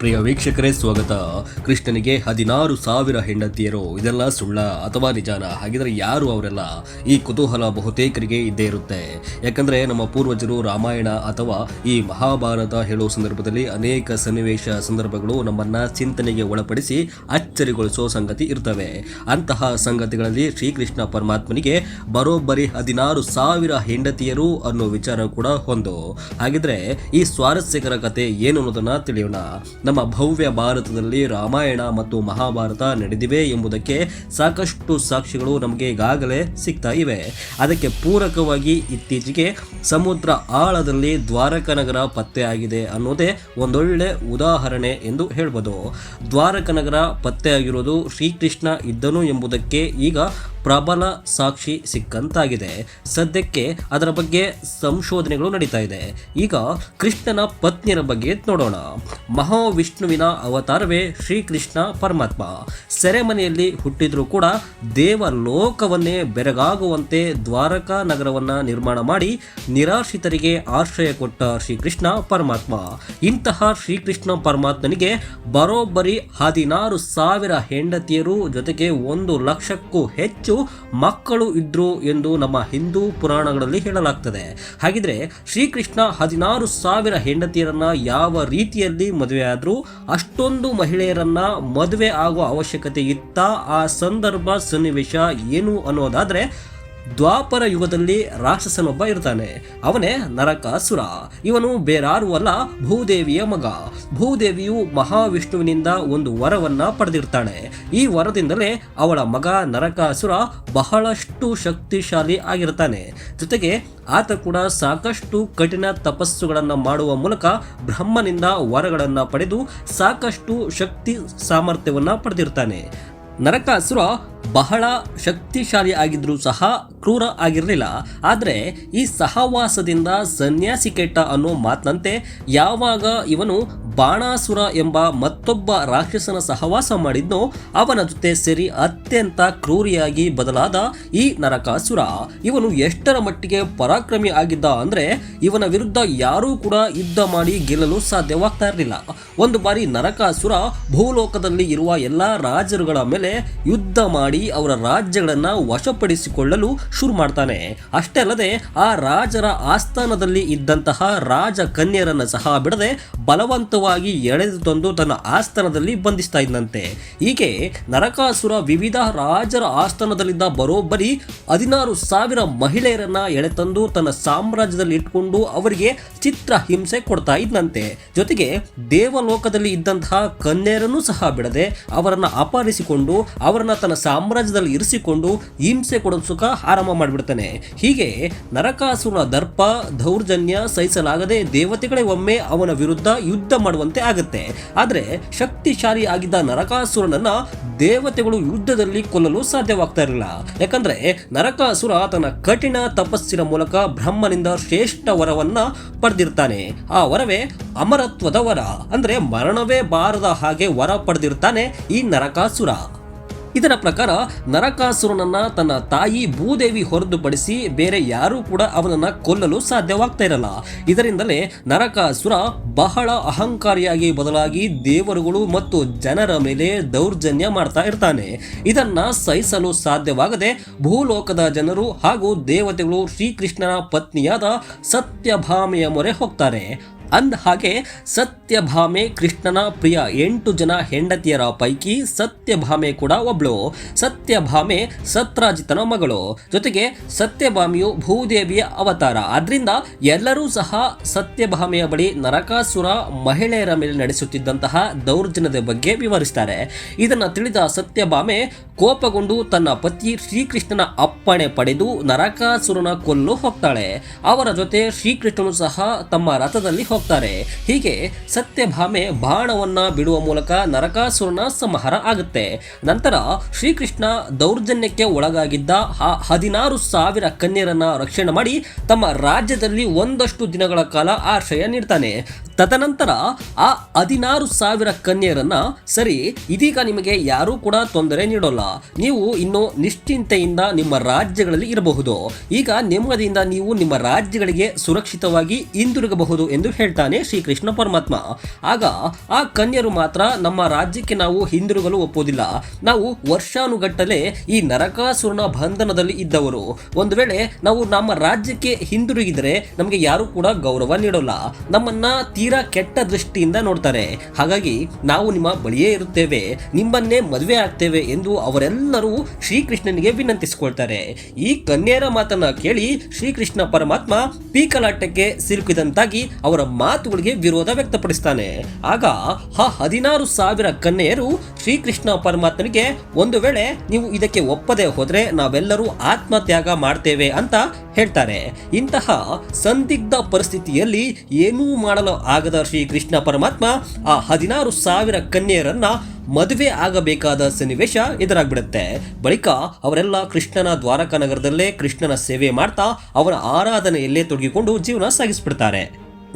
ಪ್ರಿಯ ವೀಕ್ಷಕರೇ, ಸ್ವಾಗತ. ಕೃಷ್ಣನಿಗೆ ಹದಿನಾರು ಸಾವಿರ ಹೆಂಡತಿಯರು. ಇದೆಲ್ಲ ಸುಳ್ಳ ಅಥವಾ ನಿಜಾನ? ಹಾಗಿದ್ರೆ ಯಾರು ಅವರೆಲ್ಲ ಈ ಕುತೂಹಲ ಬಹುತೇಕರಿಗೆ ಇದ್ದೇ ಇರುತ್ತೆ. ಯಾಕಂದ್ರೆ ನಮ್ಮ ಪೂರ್ವಜರು ರಾಮಾಯಣ ಅಥವಾ ಈ ಮಹಾಭಾರತ ಹೇಳುವ ಸಂದರ್ಭದಲ್ಲಿ ಅನೇಕ ಸನ್ನಿವೇಶ ಸಂದರ್ಭಗಳು ನಮ್ಮನ್ನ ಚಿಂತನೆಗೆ ಒಳಪಡಿಸಿ ಅಚ್ಚರಿಗೊಳಿಸೋ ಸಂಗತಿ ಇರ್ತವೆ. ಅಂತಹ ಸಂಗತಿಗಳಲ್ಲಿ ಶ್ರೀಕೃಷ್ಣ ಪರಮಾತ್ಮನಿಗೆ ಬರೋಬ್ಬರಿ ಹದಿನಾರು ಸಾವಿರ ಹೆಂಡತಿಯರು ಅನ್ನೋ ವಿಚಾರ ಕೂಡ ಹೊಂದು ಹಾಗಿದ್ರೆ ಈ ಸ್ವಾರಸ್ಯಕರ ಕತೆ ಏನು ಅನ್ನೋದನ್ನ ತಿಳಿಯೋಣ. ನಮ್ಮ ಭವ್ಯ ಭಾರತದಲ್ಲಿ ರಾಮಾಯಣ ಮತ್ತು ಮಹಾಭಾರತ ನಡೆದಿವೆ ಎಂಬುದಕ್ಕೆ ಸಾಕಷ್ಟು ಸಾಕ್ಷಿಗಳು ನಮಗೆ ಈಗಾಗಲೇ ಸಿಗ್ತಾ ಇವೆ. ಅದಕ್ಕೆ ಪೂರಕವಾಗಿ ಇತ್ತೀಚೆಗೆ ಸಮುದ್ರ ಆಳದಲ್ಲಿ ದ್ವಾರಕನಗರ ಪತ್ತೆಯಾಗಿದೆ ಅನ್ನೋದೇ ಒಂದೊಳ್ಳೆ ಉದಾಹರಣೆ ಎಂದು ಹೇಳ್ಬೋದು. ದ್ವಾರಕನಗರ ಪತ್ತೆಯಾಗಿರೋದು ಶ್ರೀಕೃಷ್ಣ ಇದ್ದನು ಎಂಬುದಕ್ಕೆ ಈಗ ಪ್ರಬಲ ಸಾಕ್ಷಿ ಸಿಕ್ಕಂತಾಗಿದೆ. ಸದ್ಯಕ್ಕೆ ಅದರ ಬಗ್ಗೆ ಸಂಶೋಧನೆಗಳು ನಡೀತಾ ಇದೆ. ಈಗ ಕೃಷ್ಣನ ಪತ್ನಿಯರ ಬಗ್ಗೆ ನೋಡೋಣ. ಮಹಾವಿಷ್ಣುವಿನ ಅವತಾರವೇ ಶ್ರೀಕೃಷ್ಣ ಪರಮಾತ್ಮ. ಸೆರೆಮನೆಯಲ್ಲಿ ಹುಟ್ಟಿದ್ರೂ ಕೂಡ ದೇವಲೋಕವನ್ನೇ ಬೆರಗಾಗುವಂತೆ ದ್ವಾರಕಾ ನಗರವನ್ನು ನಿರ್ಮಾಣ ಮಾಡಿ ನಿರಾಶ್ರಿತರಿಗೆ ಆಶ್ರಯ ಕೊಟ್ಟ ಶ್ರೀಕೃಷ್ಣ ಪರಮಾತ್ಮ. ಇಂತಹ ಶ್ರೀಕೃಷ್ಣ ಪರಮಾತ್ಮನಿಗೆ ಬರೋಬ್ಬರಿ ಹದಿನಾರು ಸಾವಿರ ಹೆಂಡತಿಯರು ಜೊತೆಗೆ ಒಂದು ಲಕ್ಷಕ್ಕೂ ಹೆಚ್ಚು ಮಕ್ಕಳು ಇದ್ರು ಎಂದು ನಮ್ಮ ಹಿಂದೂ ಪುರಾಣಗಳಲ್ಲಿ ಹೇಳಲಾಗ್ತದೆ. ಹಾಗಿದ್ರೆ ಶ್ರೀಕೃಷ್ಣ ಹದಿನಾರು ಸಾವಿರ ಹೆಂಡತಿಯರನ್ನ ಯಾವ ರೀತಿಯಲ್ಲಿ ಮದುವೆ ಆದ್ರೂ ಅಷ್ಟೊಂದು ಮಹಿಳೆಯರನ್ನ ಮದುವೆ ಆಗುವ ಅವಶ್ಯಕತೆ ಇತ್ತ ಆ ಸಂದರ್ಭ ಸನ್ನಿವೇಶ ಏನು ಅನ್ನೋದಾದ್ರೆ ದ್ವಾಪರ ಯುಗದಲ್ಲಿ ರಾಕ್ಷಸನೊಬ್ಬ ಇರ್ತಾನೆ. ಅವನೇ ನರಕಾಸುರ. ಇವನು ಬೇರಾರು ಅಲ್ಲ ಭೂದೇವಿಯ ಮಗ. ಭೂದೇವಿಯು ಮಹಾವಿಷ್ಣುವಿನಿಂದ ಒಂದು ವರವನ್ನ ಪಡೆದಿರ್ತಾಳೆ ಈ ವರದಿಂದಲೇ ಅವಳ ಮಗ ನರಕಾಸುರ ಬಹಳಷ್ಟು ಶಕ್ತಿಶಾಲಿ ಆಗಿರ್ತಾನೆ. ಜೊತೆಗೆ ಆತ ಕೂಡ ಸಾಕಷ್ಟು ಕಠಿಣ ತಪಸ್ಸುಗಳನ್ನು ಮಾಡುವ ಮೂಲಕ ಬ್ರಹ್ಮನಿಂದ ವರಗಳನ್ನು ಪಡೆದು ಸಾಕಷ್ಟು ಶಕ್ತಿ ಸಾಮರ್ಥ್ಯವನ್ನು ಪಡೆದಿರ್ತಾನೆ. ನರಕಾಸುರ ಬಹಳ ಶಕ್ತಿಶಾಲಿ ಆಗಿದ್ರೂ ಸಹ ಕ್ರೂರ ಆಗಿರಲಿಲ್ಲ. ಆದರೆ ಈ ಸಹವಾಸದಿಂದ ಸನ್ಯಾಸಿ ಕೆಟ್ಟ ಅನ್ನೋ ಮಾತಿನಂತೆ ಯಾವಾಗ ಇವನು ಬಾಣಾಸುರ ಎಂಬ ಮತ್ತೊಬ್ಬ ರಾಕ್ಷಸನ ಸಹವಾಸ ಮಾಡಿದ್ದು ಅವನ ಜೊತೆ ಸೇರಿ ಅತ್ಯಂತ ಕ್ರೂರಿಯಾಗಿ ಬದಲಾದ ಈ ನರಕಾಸುರ. ಇವನು ಎಷ್ಟರ ಮಟ್ಟಿಗೆ ಪರಾಕ್ರಮಿ ಆಗಿದ್ದ ಅಂದ್ರೆ, ಇವನ ವಿರುದ್ಧ ಯಾರೂ ಕೂಡ ಯುದ್ಧ ಮಾಡಿ ಗೆಲ್ಲಲು ಸಾಧ್ಯವಾಗ್ತಾ ಇರಲಿಲ್ಲ. ಒಂದು ಬಾರಿ ನರಕಾಸುರ ಭೂಲೋಕದಲ್ಲಿ ಇರುವ ಎಲ್ಲಾ ರಾಜರುಗಳ ಮೇಲೆ ಯುದ್ಧ ಮಾಡಿ ಅವರ ರಾಜ್ಯಗಳನ್ನ ವಶಪಡಿಸಿಕೊಳ್ಳಲು ಶುರು ಮಾಡ್ತಾನೆ. ಅಷ್ಟೇ ಅಲ್ಲದೆ, ಆ ರಾಜರ ಆಸ್ಥಾನದಲ್ಲಿ ಇದ್ದಂತಹ ರಾಜ ಕನ್ಯರನ್ನ ಸಹ ಬಿಡದೆ ಬಲವಂತವಾಗಿ ಎಳೆದು ತಂದು ತನ್ನ ಆಸ್ಥಾನದಲ್ಲಿ ಬಂಧಿಸ್ತಾ ಇದ್ದಂತೆ ಹೀಗೆ ನರಕಾಸುರ ವಿವಿಧ ರಾಜರ ಆಸ್ಥಾನದಲ್ಲಿದ್ದ ಬರೋಬ್ಬರಿ ಹದಿನಾರು ಸಾವಿರ ಮಹಿಳೆಯರನ್ನ ಎಳೆತಂದು ತನ್ನ ಸಾಮ್ರಾಜ್ಯದಲ್ಲಿ ಇಟ್ಕೊಂಡು ಅವರಿಗೆ ಚಿತ್ರ ಹಿಂಸೆ ಕೊಡ್ತಾ ಇದ್ದಂತೆ ಜೊತೆಗೆ ದೇವಲೋಕದಲ್ಲಿ ಇದ್ದಂತಹ ಕನ್ಯರನ್ನು ಸಹ ಬಿಡದೆ ಅವರನ್ನ ಅಪಹರಿಸಿಕೊಂಡು ಅವರನ್ನ ತನ್ನ ಸಾಮ್ರಾಜ್ಯದಲ್ಲಿ ಇರಿಸಿಕೊಂಡು ಹಿಂಸೆ ಕೊಡೋದು ಸುಖ ಆರಂಭ ಮಾಡಿಬಿಡ್ತಾನೆ. ಹೀಗೆ ನರಕಾಸುರ ದರ್ಪ, ದೌರ್ಜನ್ಯ ಸಹಿಸಲಾಗದೆ ದೇವತೆಗಳೇ ಒಮ್ಮೆ ಅವನ ವಿರುದ್ಧ ಯುದ್ಧ ಮಾಡುವಂತೆ ಆಗುತ್ತೆ. ಆದರೆ ಶಕ್ತಿಶಾಲಿ ಆಗಿದ್ದ ನರಕಾಸುರನನ್ನ ದೇವತೆಗಳು ಯುದ್ಧದಲ್ಲಿ ಕೊಲ್ಲಲು ಸಾಧ್ಯವಾಗ್ತಾ ಇರಲಿಲ್ಲ. ಯಾಕಂದ್ರೆ ನರಕಾಸುರ ತನ್ನ ಕಠಿಣ ತಪಸ್ಸಿನ ಮೂಲಕ ಬ್ರಹ್ಮನಿಂದ ಶ್ರೇಷ್ಠ ವರವನ್ನ ಪಡೆದಿರ್ತಾನೆ. ಆ ವರವೇ ಅಮರತ್ವದ ವರ. ಅಂದ್ರೆ ಮರಣವೇ ಬಾರದ ಹಾಗೆ ವರ ಪಡೆದಿರ್ತಾನೆ ಈ ನರಕಾಸುರ. ಇದರ ಪ್ರಕಾರ ನರಕಾಸುರನನ್ನ ತನ್ನ ತಾಯಿ ಭೂದೇವಿ ಹೊರತುಪಡಿಸಿ ಬೇರೆ ಯಾರೂ ಕೂಡ ಅವನನ್ನ ಕೊಲ್ಲಲು ಸಾಧ್ಯವಾಗ್ತಾ ಇರಲ್ಲ. ಇದರಿಂದಲೇ ನರಕಾಸುರ ಬಹಳ ಅಹಂಕಾರಿಯಾಗಿ ಬದಲಾಗಿ ದೇವರುಗಳು ಮತ್ತು ಜನರ ಮೇಲೆ ದೌರ್ಜನ್ಯ ಮಾಡ್ತಾ ಇರ್ತಾನೆ. ಇದನ್ನ ಸಹಿಸಲು ಸಾಧ್ಯವಾಗದೆ ಭೂಲೋಕದ ಜನರು ಹಾಗೂ ದೇವತೆಗಳು ಶ್ರೀಕೃಷ್ಣನ ಪತ್ನಿಯಾದ ಸತ್ಯಭಾಮೆಯ ಮೊರೆ ಹೋಗ್ತಾರೆ. ಅಂದ ಹಾಗೆ ಸತ್ಯಭಾಮೆ ಕೃಷ್ಣನ ಪ್ರಿಯ ಎಂಟು ಜನ ಹೆಂಡತಿಯರ ಪೈಕಿ ಸತ್ಯಭಾಮೆ ಕೂಡ ಒಬ್ಳು. ಸತ್ಯಭಾಮೆ ಸತ್ರಾಜಿತನ ಮಗಳು. ಜೊತೆಗೆ ಸತ್ಯಭಾಮಿಯು ಭೂದೇವಿಯ ಅವತಾರ. ಆದ್ರಿಂದ ಎಲ್ಲರೂ ಸಹ ಸತ್ಯಭಾಮೆಯ ಬಳಿ ನರಕಾಸುರ ಮಹಿಳೆಯರ ಮೇಲೆ ನಡೆಸುತ್ತಿದ್ದಂತಹ ದೌರ್ಜನ್ಯದ ಬಗ್ಗೆ ವಿವರಿಸ್ತಾರೆ. ಇದನ್ನು ತಿಳಿದ ಸತ್ಯಭಾಮೆ ಕೋಪಗೊಂಡು ತನ್ನ ಪತಿ ಶ್ರೀಕೃಷ್ಣನ ಅಪ್ಪಣೆ ಪಡೆದು ನರಕಾಸುರನ ಕೊಲ್ಲು ಹೋಗ್ತಾಳೆ ಅವರ ಜೊತೆ ಶ್ರೀಕೃಷ್ಣನು ಸಹ ತಮ್ಮ ರಥದಲ್ಲಿ ಹೋಗ್ತಾರೆ. ಹೀಗೆ ಸತ್ಯಭಾಮೆ ಬಾಣವನ್ನ ಬಿಡುವ ಮೂಲಕ ನರಕಾಸುರನ ಸಂಹಾರ ಆಗುತ್ತೆ. ನಂತರ ಶ್ರೀಕೃಷ್ಣ ದೌರ್ಜನ್ಯಕ್ಕೆ ಒಳಗಾಗಿದ್ದ ಹದಿನಾರು ಸಾವಿರ ಕನ್ಯರನ್ನ ರಕ್ಷಣೆ ಮಾಡಿ ತಮ್ಮ ರಾಜ್ಯದಲ್ಲಿ ಒಂದಷ್ಟು ದಿನಗಳ ಕಾಲ ಆಶ್ರಯ ನೀಡ್ತಾನೆ. ತದನಂತರ ಆ ಹದಿನಾರು ಸಾವಿರ ಕನ್ಯರನ್ನ, ಸರಿ, ಇದೀಗ ನಿಮಗೆ ಯಾರೂ ಕೂಡ ತೊಂದರೆ ನೀಡೋಲ್ಲ. ನೀವು ಇನ್ನು ನಿಶ್ಚಿಂತೆಯಿಂದ ನಿಮ್ಮ ರಾಜ್ಯಗಳಲ್ಲಿ ಇರಬಹುದು. ಈಗ ನೆಮ್ಮದಿಯಿಂದ ನೀವು ನಿಮ್ಮ ರಾಜ್ಯಗಳಿಗೆ ಸುರಕ್ಷಿತವಾಗಿ ಹಿಂದಿರುಗಬಹುದು ಎಂದು ಹೇಳ್ತಾರೆ ಹೇಳ್ತಾನೆ ಶ್ರೀಕೃಷ್ಣ ಪರಮಾತ್ಮ. ಆಗ ಆ ಕನ್ಯರು ಮಾತ್ರ ನಮ್ಮ ರಾಜ್ಯಕ್ಕೆ ನಾವು ಹಿಂದಿರುಗಲು ಒಪ್ಪೋದಿಲ್ಲ ನಾವು ವರ್ಷಾನುಗಟ್ಟಲೆ ಈ ನರಕಾಸುರನ ಬಂಧನದಲ್ಲಿ ಇದ್ದವರು. ಒಂದು ವೇಳೆ ನಾವು ನಮ್ಮ ರಾಜ್ಯಕ್ಕೆ ಹಿಂದಿರುಗಿದರೆ ನಮಗೆ ಯಾರು ಕೂಡ ಗೌರವ ನೀಡೋಲ್ಲ. ನಮ್ಮನ್ನ ತೀರಾ ಕೆಟ್ಟ ದೃಷ್ಟಿಯಿಂದ ನೋಡ್ತಾರೆ. ಹಾಗಾಗಿ ನಾವು ನಿಮ್ಮ ಬಳಿಯೇ ಇರುತ್ತೇವೆ. ನಿಮ್ಮನ್ನೇ ಮದುವೆ ಆಗ್ತೇವೆ ಎಂದು ಅವರೆಲ್ಲರೂ ಶ್ರೀಕೃಷ್ಣನಿಗೆ ವಿನಂತಿಸಿಕೊಳ್ತಾರೆ. ಈ ಕನ್ಯರ ಮಾತನ್ನ ಕೇಳಿ ಶ್ರೀಕೃಷ್ಣ ಪರಮಾತ್ಮ ಪೀಕಲಾಟಕ್ಕೆ ಸಿಲುಕಿದಂತಾಗಿ ಅವರ ಮಾತುಗಳಿಗೆ ವಿರೋಧ ವ್ಯಕ್ತಪಡಿಸ್ತಾನೆ. ಆಗ ಆ ಹದಿನಾರು ಸಾವಿರ ಕನ್ಯೆಯರು ಶ್ರೀಕೃಷ್ಣ ಪರಮಾತ್ಮನಿಗೆ ಒಂದು ವೇಳೆ ನೀವು ಇದಕ್ಕೆ ಒಪ್ಪದೆ ಹೋದ್ರೆ ನಾವೆಲ್ಲರೂ ಆತ್ಮತ್ಯಾಗ ಮಾಡ್ತೇವೆ ಅಂತ ಹೇಳ್ತಾರೆ. ಇಂತಹ ಸಂದಿಗ್ಧ ಪರಿಸ್ಥಿತಿಯಲ್ಲಿ ಏನೂ ಮಾಡಲು ಆಗದ ಶ್ರೀಕೃಷ್ಣ ಪರಮಾತ್ಮ ಆ ಹದಿನಾರು ಸಾವಿರ ಕನ್ಯೆಯರನ್ನ ಮದುವೆ ಆಗಬೇಕಾದ ಸನ್ನಿವೇಶ ಎದುರಾಗ್ಬಿಡುತ್ತೆ. ಬಳಿಕ ಅವರೆಲ್ಲ ಕೃಷ್ಣನ ದ್ವಾರಕಾ ನಗರದಲ್ಲೇ ಕೃಷ್ಣನ ಸೇವೆ ಮಾಡ್ತಾ ಅವರ ಆರಾಧನೆಯಲ್ಲೇ ತೊಡಗಿಕೊಂಡು ಜೀವನ ಸಾಗಿಸ್ಬಿಡ್ತಾರೆ.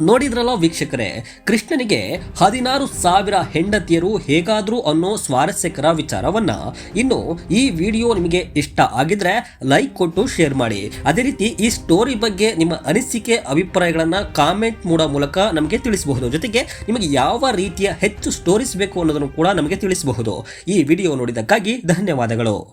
ನೋಡಿದ್ರಲ್ಲ ವೀಕ್ಷಕರೇ, ಕೃಷ್ಣನಿಗೆ ಹದಿನಾರು ಸಾವಿರ ಹೆಂಡತಿಯರು ಹೇಗಾದರೂ ಅನ್ನೋ ಸ್ವಾರಸ್ಯಕರ ವಿಚಾರವನ್ನ ಇನ್ನು ಈ ವಿಡಿಯೋ ನಿಮಗೆ ಇಷ್ಟ ಆಗಿದ್ರೆ ಲೈಕ್ ಕೊಟ್ಟು ಶೇರ್ ಮಾಡಿ. ಅದೇ ರೀತಿ ಈ ಸ್ಟೋರಿ ಬಗ್ಗೆ ನಿಮ್ಮ ಅನಿಸಿಕೆ, ಅಭಿಪ್ರಾಯಗಳನ್ನ ಕಾಮೆಂಟ್ ಮಾಡೋ ಮೂಲಕ ನಮಗೆ ತಿಳಿಸಬಹುದು. ಜೊತೆಗೆ ನಿಮಗೆ ಯಾವ ರೀತಿಯ ಹೆಚ್ಚು ಸ್ಟೋರೀಸ್ ಬೇಕು ಅನ್ನೋದನ್ನು ಕೂಡ ನಮಗೆ ತಿಳಿಸಬಹುದು. ಈ ವಿಡಿಯೋ ನೋಡಿದ್ದಕ್ಕಾಗಿ ಧನ್ಯವಾದಗಳು.